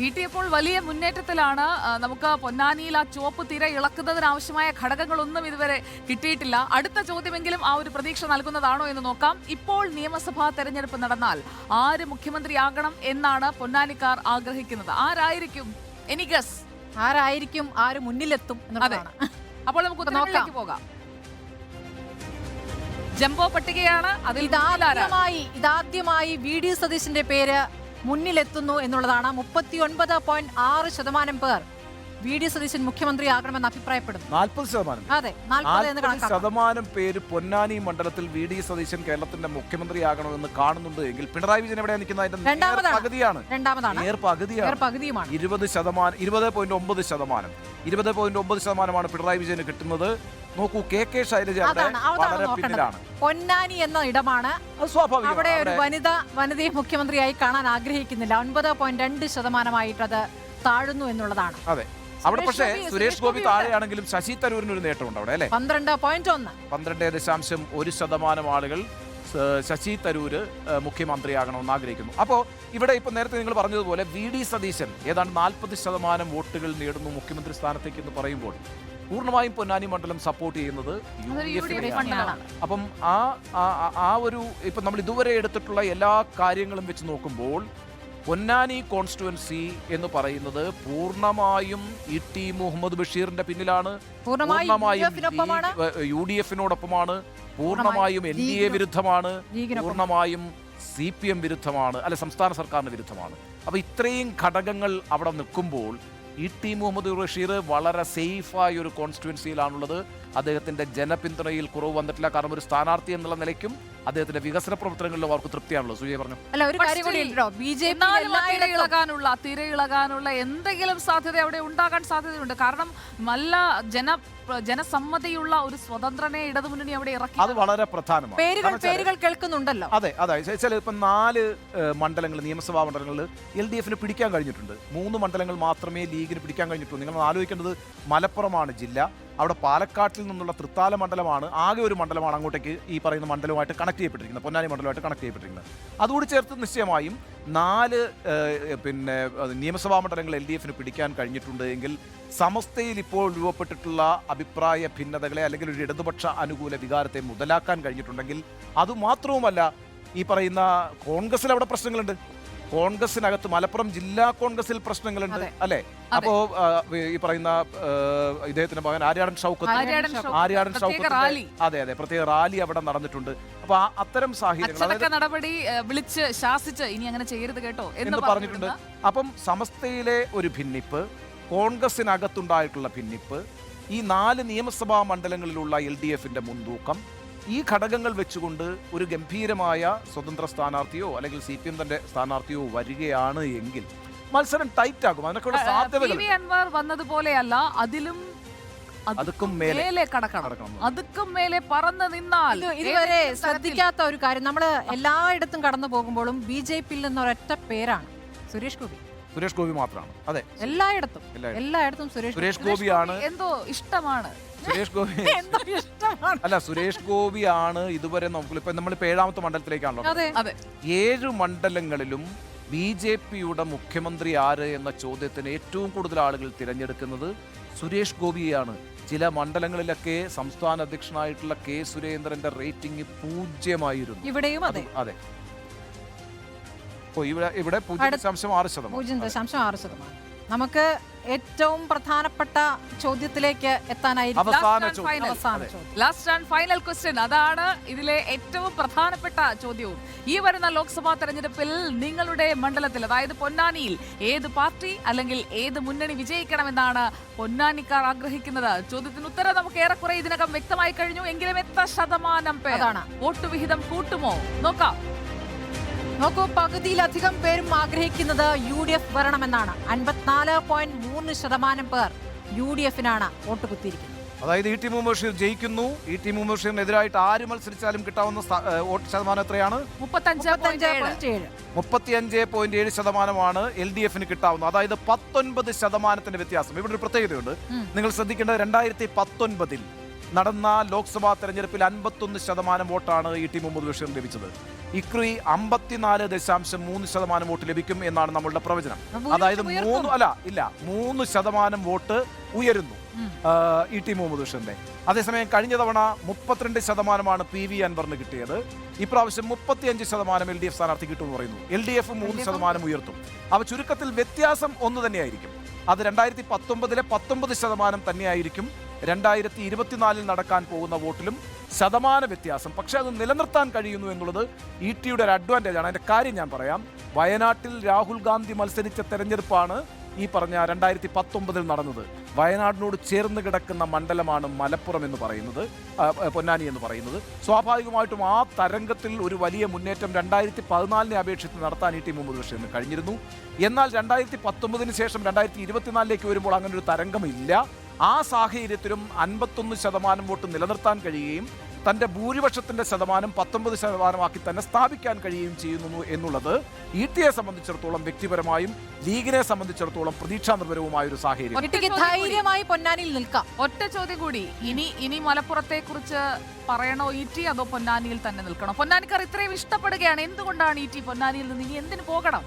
ഇപ്പോൾ വലിയ മുന്നേറ്റത്തിലാണ്. നമുക്ക് പൊന്നാനിയിൽ ആ ചുവപ്പ് തിര ഇളക്കുന്നതിനാവശ്യമായ ഘടകങ്ങളൊന്നും ഇതുവരെ കിട്ടിയിട്ടില്ല. അടുത്ത ചോദ്യമെങ്കിലും ആ ഒരു പ്രതീക്ഷ നൽകുന്നതാണോ എന്ന് നോക്കാം. ഇപ്പോൾ നിയമസഭാ തെരഞ്ഞെടുപ്പ് നടന്നാൽ ആര് മുഖ്യമന്ത്രിയാകണം എന്നാണ് പൊന്നാനിക്കാർ ആഗ്രഹിക്കുന്നത്. ആരായിരിക്കും? എനിഗസ് ആരായിരിക്കും? ആര് മുന്നിലെത്തും അപ്പോൾ നമുക്ക് നോക്കാം. പോകാം. ജംബോ പട്ടികയാണ്. അതിൽ? ഇതാദ്യമായി ഇതാദ്യമായി വി ഡി സതീശിന്റെ പേര് മുന്നിലെത്തുന്നു എന്നുള്ളതാണ് മുപ്പത്തി ഒൻപത് പോയിന്റ് ആറ് ശതമാനം പേർ. വി ഡി സതീശൻ മുഖ്യമന്ത്രിയാകണമെന്ന് അഭിപ്രായപ്പെടുന്നു. നാൽപ്പത് ശതമാനം. അതെ നാൽപ്പത് എന്ന് നാൽപ്പത് കണക്കാക്കാം. ശതമാനം പേര് പൊന്നാനി മണ്ഡലത്തിൽ വി ഡി സതീശൻ കേരളത്തിന്റെ മുഖ്യമന്ത്രിയാകണമെന്ന് കാണുന്നുണ്ട് എങ്കിൽ പിണറായി വിജയൻ എവിടെയാണ് നിൽക്കുന്നത്? അതിന്റെ നേർ രണ്ടാമതാണ്. പകുതിയാണ്. രണ്ടാമതാണ്. നേർ വേറെ പകുതിയാണ് പകുതിയുമാണ്. ഇരുപത് ശതമാനം ഇരുപത് പോയിന്റ് ഒമ്പത് ശതമാനം. ഇരുപത് പോയിന്റ് ഒമ്പത് ശതമാനമാണ് പിണറായി വിജയന് കിട്ടുന്നത്. നോക്കൂ കെ കെ ശൈലജ അവിടെ അതാണ് അതാണ് വളരെ നോക്കേണ്ടത്. പിന്നിലാണ്. പൊന്നാനി എന്ന ഇടമാണ് അത് സ്വാഭാവികമാണ്. അവിടെ ഒരു അവിടെ വനിത വനിതയെ മുഖ്യമന്ത്രിയായി കാണാൻ ആഗ്രഹിക്കുന്നില്ല. ഒൻപത് പോയിന്റ് രണ്ട് ശതമാനമായിട്ട് അത് താഴുന്നു എന്നുള്ളതാണ്. അതെ. അവിടെ പക്ഷേ സുരേഷ് ഗോപി താഴെയാണെങ്കിലും ശശി തരൂരിന് ഒരു നേട്ടമുണ്ട് അവിടെ അല്ലേ? പന്ത്രണ്ട് പോയിന്റ് ഒന്ന്. പന്ത്രണ്ട് ദശാംശം ഒരു ശതമാനം ആളുകൾ ശശി തരൂര് മുഖ്യമന്ത്രിയാകണമെന്ന് ആഗ്രഹിക്കുന്നു. അപ്പോൾ ഇവിടെ ഇപ്പൊ നേരത്തെ നിങ്ങൾ പറഞ്ഞതുപോലെ വി ഡി സതീശൻ ഏതാണ്ട് നാൽപ്പത് ശതമാനം വോട്ടുകൾ നേടുന്നു മുഖ്യമന്ത്രി സ്ഥാനത്തേക്ക് എന്ന് പറയുമ്പോൾ പൂർണമായും പൊന്നാനി മണ്ഡലം സപ്പോർട്ട് ചെയ്യുന്നത് യു ഡി എഫിനെയാണ്. അപ്പം ആ- ആ ഒരു ഇപ്പം നമ്മൾ ഇതുവരെ എടുത്തിട്ടുള്ള എല്ലാ കാര്യങ്ങളും വെച്ച് നോക്കുമ്പോൾ പൊന്നാനി കോൺസ്റ്റുവൻസി എന്ന് പറയുന്നത് പൂർണമായും ഇ ടി മുഹമ്മദ് ബഷീറിന്റെ പിന്നിലാണ്. പൂർണമായും യു ഡി എഫിനോടൊപ്പമാണ്. പൂർണമായും എൻ ഡി എ വിരുദ്ധമാണ്. പൂർണമായും സി പി എം വിരുദ്ധമാണ്. അല്ലെ സംസ്ഥാന സർക്കാരിന് വിരുദ്ധമാണ്. അപ്പൊ ഇത്രയും ഘടകങ്ങൾ അവിടെ നിൽക്കുമ്പോൾ ഇ ടി മുഹമ്മദ് ബഷീർ വളരെ സേഫായ ഒരു കോൺസ്റ്റിറ്റ്യുവൻസിയിലാണുള്ളത് അദ്ദേഹത്തിന്റെ ജനപിന്തുണയിൽ കുറവ് വന്നിട്ടില്ല. കാരണം ഒരു സ്ഥാനാർത്ഥി എന്നുള്ള നിലയ്ക്കും അദ്ദേഹത്തിന്റെ വികസന പ്രവർത്തനങ്ങളിലും അവർക്ക് തൃപ്തിയാണല്ലോ. സുജയ പറഞ്ഞു. അല്ല ഒരു കാര്യം കൂടി ഉണ്ടോ ബി ജെ പി എന്നാലും ഇളകാനുള്ള തിര ഇളകാനുള്ള എന്തെങ്കിലും സാധ്യത അവിടെ ഉണ്ടാകാൻ സാധ്യതയുണ്ട്. കാരണം നല്ല ജന ജനസമ്മതിയുള്ള ഒരു സ്വതന്ത്രനെ ഇടതുമുന്നണി അവിടെ ഇറക്കി. അത് വളരെ പ്രധാനമാണ്. പേരുകൾ പേരുകൾ കേൾക്കുന്നുണ്ടല്ലോ. അതെ അതെ. ചില ഇപ്പം നാല് മണ്ഡലങ്ങൾ നിയമസഭാ മണ്ഡലങ്ങളിൽ എൽ ഡി എഫിന് പിടിക്കാൻ കഴിഞ്ഞിട്ടുണ്ട്. മൂന്ന് മണ്ഡലങ്ങൾ മാത്രമേ ലീഗിന് പിടിക്കാൻ കഴിഞ്ഞിട്ടുള്ളൂ. നിങ്ങൾ ആലോചിക്കേണ്ടത് മലപ്പുറമാണ് ജില്ല. അവിടെ പാലക്കാട്ടിൽ നിന്നുള്ള തൃത്താല മണ്ഡലമാണ് ആകെ ഒരു മണ്ഡലമാണ് അങ്ങോട്ടേക്ക് ഈ പറയുന്ന മണ്ഡലവുമായിട്ട് കണക്ട് ചെയ്യപ്പെട്ടിരിക്കുന്നത് പൊന്നാനി മണ്ഡലമായിട്ട് കണക്ട് ചെയ്യപ്പെട്ടിരിക്കുന്നത്. അതുകൂടി ചേർത്ത് നിശ്ചയമായും നാല് പിന്നെ നിയമസഭാ മണ്ഡലങ്ങൾ എൽ ഡി എഫിന് പിടിക്കാൻ കഴിഞ്ഞിട്ടുണ്ട് എങ്കിൽ സമസ്തയിൽ ഇപ്പോൾ രൂപപ്പെട്ടിട്ടുള്ള അഭിപ്രായ ഭിന്നതകളെ അല്ലെങ്കിൽ ഒരു ഇടതുപക്ഷ അനുകൂല വികാരത്തെ മുതലാക്കാൻ കഴിഞ്ഞിട്ടുണ്ടെങ്കിൽ അതുമാത്രവുമല്ല ഈ പറയുന്ന കോൺഗ്രസിൽ അവിടെ പ്രശ്നങ്ങളുണ്ട്. കോൺഗ്രസിനകത്ത് മലപ്പുറം ജില്ലാ കോൺഗ്രസിൽ പ്രശ്നങ്ങളുണ്ട്. അല്ലെ? അപ്പോ ഈ പറയുന്ന ഇദ്ദേഹത്തിന്റെ മകൻ ആര്യാടൻ ഷൗക്കത്ത്. ആര്യാടൻ ഷൗക്കത്ത്. അതെ അതെ പ്രത്യേക റാലി അവിടെ നടന്നിട്ടുണ്ട്. അപ്പൊ അത്തരം സാഹചര്യങ്ങൾ നടപടി വിളിച്ച് ശാസിച്ച് ഇനി അങ്ങനെ ചെയ്യരുത് കേട്ടോ എന്ന് പറഞ്ഞിട്ടുണ്ട്. അപ്പം സമസ്തയിലെ ഒരു ഭിന്നിപ്പ് കോൺഗ്രസിനകത്തുണ്ടായിട്ടുള്ള ഭിന്നിപ്പ് ഈ നാല് നിയമസഭാ മണ്ഡലങ്ങളിലുള്ള എൽ ഡി എഫിന്റെ മുൻതൂക്കം ഈ ഘടകങ്ങൾ വെച്ചുകൊണ്ട് ഒരു ഗംഭീരമായ സ്വതന്ത്ര സ്ഥാനാർത്ഥിയോ അല്ലെങ്കിൽ സി പി എം തന്റെ സ്ഥാനാർത്ഥിയോ വരികയാണ് എങ്കിൽ മത്സരം ടൈറ്റ് ആകും. അതിനൊക്കെ പി സാധ്യതകൾ അൻവർ വന്നതുപോലെയല്ല അതിലും അതുക്കും മേലെ കടക്കണം. അതുക്കും മേലെ പറന്ന് നിന്നാൽ ഇത് ഇതുവരെ ശ്രദ്ധിക്കാത്ത ഒരു കാര്യം. നമ്മൾ എല്ലായിടത്തും കടന്നു പോകുമ്പോഴും ബി ജെ പിയിൽ നിന്ന് ഒരൊറ്റ പേരാണ് സുരേഷ് ഗോപി. സുരേഷ് ഗോപി മാത്രമാണ്. അതെ. എല്ലായിടത്തും. എല്ലായിടത്തും. സുരേഷ് സുരേഷ് ഗോപിയാണ് എന്തോ ഇഷ്ടമാണ്. സുരേഷ് ഗോപി. ഇഷ്ടമാണ്. അല്ല സുരേഷ് ഗോപിയാണ് ഇതുവരെ നമുക്ക് ഇപ്പൊ നമ്മൾ ഏഴാമത്തെ മണ്ഡലത്തിലേക്കാണല്ലോ. അതെ. അതെ. ഏഴ് മണ്ഡലങ്ങളിലും ബി ജെ പിയുടെ മുഖ്യമന്ത്രി ആര് എന്ന ചോദ്യത്തിന് ഏറ്റവും കൂടുതൽ ആളുകൾ തിരഞ്ഞെടുക്കുന്നത് സുരേഷ് ഗോപിയെയാണ്. ചില മണ്ഡലങ്ങളിലൊക്കെ സംസ്ഥാന അധ്യക്ഷനായിട്ടുള്ള കെ സുരേന്ദ്രന്റെ റേറ്റിംഗ് പൂജ്യമായിരുന്നു. ഇവിടെയും അതെ. അതെ ഓ ഇവിടെ ഇവിടെ പൂജ്യം ദശാംശം ആറ് ശതമാനം. പൂജ്യം ദശാംശം ആറ് ശതമാനം. നമുക്ക് ഏറ്റവും പ്രധാനപ്പെട്ട ചോദ്യത്തിലേക്ക് എത്താനായിരിക്കും. ലാസ്റ്റ് ആൻഡ് ഫൈനൽ ക്വസ്റ്റ്യൻ അതാണ് ഇതിലെ ഏറ്റവും പ്രധാനപ്പെട്ട ചോദ്യവും. ഈ വരുന്ന ലോക്സഭാ തെരഞ്ഞെടുപ്പിൽ നിങ്ങളുടെ മണ്ഡലത്തിൽ അതായത് പൊന്നാനിയിൽ ഏത് പാർട്ടി അല്ലെങ്കിൽ ഏത് മുന്നണി വിജയിക്കണമെന്നാണ് പൊന്നാനിക്കാർ ആഗ്രഹിക്കുന്നത്? ചോദ്യത്തിന് ഉത്തരം നമുക്ക് ഏറെക്കുറെ ഇതിനകം വ്യക്തമായി കഴിഞ്ഞു. എങ്കിലും എത്ര ശതമാനം പേരാണ് അതാണ്. വോട്ട് വിഹിതം കൂട്ടുമോ? നോക്കാം. നോക്കൂ പകുതിയിലധികം പേരും ആഗ്രഹിക്കുന്നത് യു ഡി എഫ് വരണമെന്നാണ്. അൻപത്തിനാല് പോയിന്റ് മൂന്ന് ശതമാനം പേർ യു ഡി എഫിനാണ് വോട്ട് കുത്തിയിരിക്കുന്നത്. അതായത് ഇ ടി മുഹമ്മദ് ബഷീർ ജയിക്കുന്നു. ഇ ടി മുഹമ്മദ് ബഷീറിനെതിരായിട്ട് ആര് മത്സരിച്ചാലും കിട്ടാവുന്ന വോട്ട് ശതമാനം എത്രയാണ്? മുപ്പത്തിയഞ്ച് പോയിന്റ് ഏഴ് ശതമാനമാണ് എൽ ഡി എഫിന് കിട്ടാവുന്നത്. അതായത് പത്തൊൻപത് ശതമാനത്തിന്റെ വ്യത്യാസം. ഇവിടെ ഒരു പ്രത്യേകതയുണ്ട്. നിങ്ങൾ ശ്രദ്ധിക്കേണ്ടത് രണ്ടായിരത്തി പത്തൊൻപതിൽ നടന്ന ലോക്സഭാ തെരഞ്ഞെടുപ്പിൽ അൻപത്തൊന്ന് ശതമാനം വോട്ടാണ് ഇ ടി മുഹമ്മദ് ബഷീർ ലഭിച്ചത്. ഇക്കുറി അമ്പത്തിനാല് ദശാംശം മൂന്ന് ശതമാനം വോട്ട് ലഭിക്കും എന്നാണ് നമ്മളുടെ പ്രവചനം. അതായത്. മൂന്ന് അല്ല ഇല്ല മൂന്ന് ശതമാനം വോട്ട് ഉയരുന്നു ഇ ടി മുഹമ്മദ് ബഷീറിന്റെ അതേസമയം കഴിഞ്ഞ തവണ മുപ്പത്തിരണ്ട് ശതമാനമാണ് പി വി അൻവറിന് കിട്ടിയത്. ഇപ്രാവശ്യം മുപ്പത്തിയഞ്ച് ശതമാനം എൽ ഡി എഫ് സ്ഥാനാർത്ഥി കിട്ടുമെന്ന് പറയുന്നു. എൽ ഡി എഫ് മൂന്ന് ശതമാനം ഉയർത്തും. അവ ചുരുക്കത്തിൽ വ്യത്യാസം ഒന്ന് തന്നെയായിരിക്കും. അത് രണ്ടായിരത്തി പത്തൊമ്പതിലെ പത്തൊമ്പത് ശതമാനം തന്നെയായിരിക്കും രണ്ടായിരത്തി ഇരുപത്തിനാലിൽ നടക്കാൻ പോകുന്ന വോട്ടിലും ശതമാന വ്യത്യാസം. പക്ഷെ അത് നിലനിർത്താൻ കഴിയുന്നു എന്നുള്ളത് ഇ ടിയുടെ ഒരു അഡ്വാന്റേജ് ആണ്. അതിന്റെ കാര്യം ഞാൻ പറയാം. വയനാട്ടിൽ രാഹുൽ ഗാന്ധി മത്സരിച്ച തെരഞ്ഞെടുപ്പാണ് ഈ പറഞ്ഞ രണ്ടായിരത്തി പത്തൊമ്പതിൽ നടന്നത്. വയനാടിനോട് ചേർന്ന് കിടക്കുന്ന മണ്ഡലമാണ് മലപ്പുറം എന്ന് പറയുന്നത്. പൊന്നാനി എന്ന് പറയുന്നത്. സ്വാഭാവികമായിട്ടും ആ തരംഗത്തിൽ ഒരു വലിയ മുന്നേറ്റം രണ്ടായിരത്തി പതിനാലിനെ അപേക്ഷിച്ച് നടത്താൻ ഈ ടി മുഹമ്മദ് ബഷീറിന് കഴിഞ്ഞിരുന്നു. എന്നാൽ രണ്ടായിരത്തി പത്തൊമ്പതിന് ശേഷം രണ്ടായിരത്തി ഇരുപത്തിനാലിലേക്ക് വരുമ്പോൾ അങ്ങനെ ഒരു തരംഗമില്ല. ആ സാഹചര്യത്തിലും അൻപത്തൊന്ന് ശതമാനം വോട്ട് നിലനിർത്താൻ കഴിയുകയും തന്റെ ഭൂരിപക്ഷത്തിന്റെ ശതമാനം പത്തൊമ്പത് ശതമാനമാക്കി തന്നെ സ്ഥാപിക്കാൻ കഴിയുകയും ചെയ്യുന്നു എന്നുള്ളത് ഇ ടിയെ സംബന്ധിച്ചിടത്തോളം വ്യക്തിപരമായും ലീഗിനെ സംബന്ധിച്ചിടത്തോളം പ്രതീക്ഷാ നിർഭരവുമായ ഒരു സാഹചര്യം. ഒറ്റയ്ക്ക് ധൈര്യമായി പൊന്നാനിയിൽ നിൽക്കാം. ഒറ്റ ചോദ്യം കൂടി. ഇനി ഇനി മലപ്പുറത്തെ കുറിച്ച് പറയണോ ഇ ടി അതോ പൊന്നാനിയിൽ തന്നെ നിൽക്കണോ? പൊന്നാനിക്കാർ ഇത്രയും ഇഷ്ടപ്പെടുകയാണ്. എന്തുകൊണ്ടാണ് ഇ ടി പൊന്നാനിയിൽ നിന്ന് ഇനി എന്തിനു പോകണം?